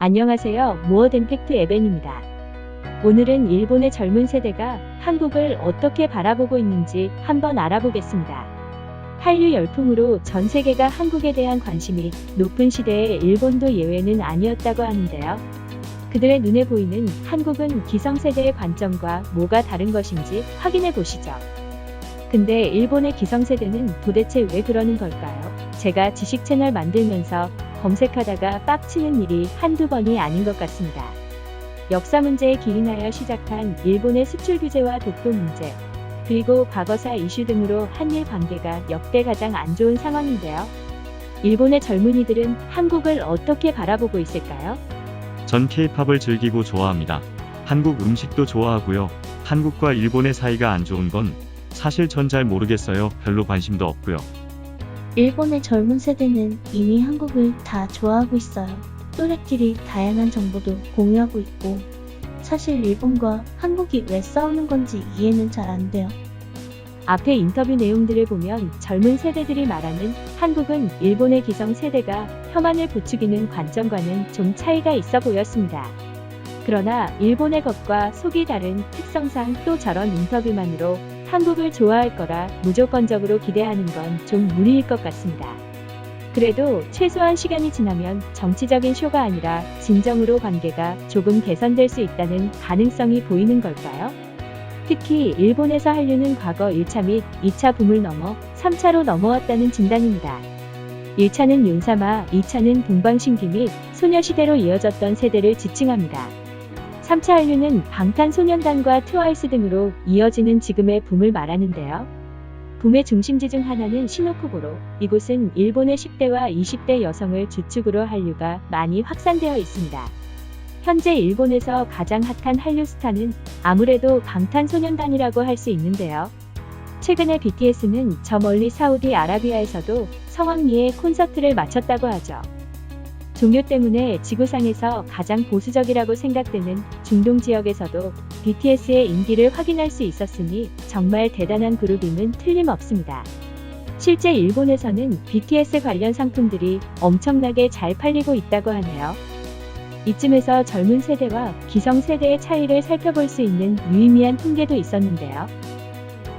안녕하세요. 모어 덴 팩트 에벤입니다. 오늘은 일본의 젊은 세대가 한국을 어떻게 바라보고 있는지 한번 알아보겠습니다. 한류 열풍으로 전 세계가 한국에 대한 관심이 높은 시대에 일본도 예외는 아니었다고 하는데요. 그들의 눈에 보이는 한국은 기성세대의 관점과 뭐가 다른 것인지 확인해 보시죠. 근데 일본의 기성세대는 도대체 왜 그러는 걸까요? 제가 지식 채널 만들면서 검색하다가 빡치는 일이 한두 번이 아닌 것 같습니다. 역사 문제에 기인하여 시작한 일본의 수출 규제와 독도 문제, 그리고 과거사 이슈 등으로 한일 관계가 역대 가장 안 좋은 상황인데요. 일본의 젊은이들은 한국을 어떻게 바라보고 있을까요? 전 케이팝을 즐기고 좋아합니다. 한국 음식도 좋아하고요. 한국과 일본의 사이가 안 좋은 건 사실 전 잘 모르겠어요. 별로 관심도 없고요. 일본의 젊은 세대는 이미 한국을 다 좋아하고 있어요. 또래끼리 다양한 정보도 공유하고 있고, 사실 일본과 한국이 왜 싸우는 건지 이해는 잘 안 돼요. 앞에 인터뷰 내용들을 보면 젊은 세대들이 말하는 한국은 일본의 기성 세대가 혐한을 부추기는 관점과는 좀 차이가 있어 보였습니다. 그러나 일본의 것과 속이 다른 특성상 또 저런 인터뷰만으로 한국을 좋아할 거라 무조건적으로 기대하는 건 좀 무리일 것 같습니다. 그래도 최소한 시간이 지나면 정치적인 쇼가 아니라 진정으로 관계가 조금 개선될 수 있다는 가능성이 보이는 걸까요? 특히 일본에서 한류는 과거 1차 및 2차 붐을 넘어 3차로 넘어왔다는 진단입니다. 1차는 윤사마, 2차는 동방신기 및 소녀시대로 이어졌던 세대를 지칭합니다. 3차 한류는 방탄소년단과 트와이스 등으로 이어지는 지금의 붐을 말하는데요. 붐의 중심지 중 하나는 시노쿠보로, 이곳은 일본의 10대와 20대 여성을 주축으로 한류가 많이 확산되어 있습니다. 현재 일본에서 가장 핫한 한류 스타는 아무래도 방탄소년단이라고 할 수 있는데요. 최근에 BTS는 저 멀리 사우디 아라비아에서도 성황리에 콘서트를 마쳤다고 하죠. 종교 때문에 지구상에서 가장 보수적이라고 생각되는 중동 지역에서도 BTS의 인기를 확인할 수 있었으니 정말 대단한 그룹임은 틀림없습니다. 실제 일본에서는 BTS 관련 상품들이 엄청나게 잘 팔리고 있다고 하네요. 이쯤에서 젊은 세대와 기성 세대의 차이를 살펴볼 수 있는 유의미한 통계도 있었는데요.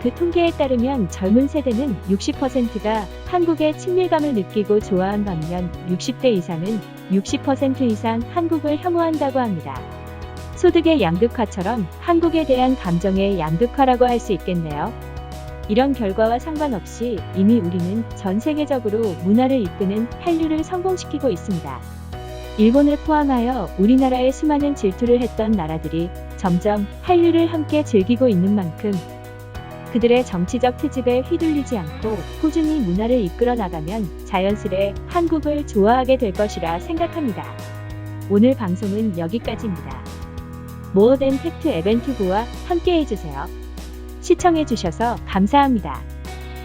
그 통계에 따르면 젊은 세대는 60%가 한국의 친밀감을 느끼고 좋아한 반면 60대 이상은 60% 이상 한국을 혐오한다고 합니다. 소득의 양극화처럼 한국에 대한 감정의 양극화라고 할 수 있겠네요. 이런 결과와 상관없이 이미 우리는 전 세계적으로 문화를 이끄는 한류를 성공시키고 있습니다. 일본을 포함하여 우리나라의 수많은 질투를 했던 나라들이 점점 한류를 함께 즐기고 있는 만큼 그들의 정치적 트집에 휘둘리지 않고 꾸준히 문화를 이끌어 나가면 자연스레 한국을 좋아하게 될 것이라 생각합니다. 오늘 방송은 여기까지입니다. 모어된 팩트 에벤튜브와 함께 해주세요. 시청해주셔서 감사합니다.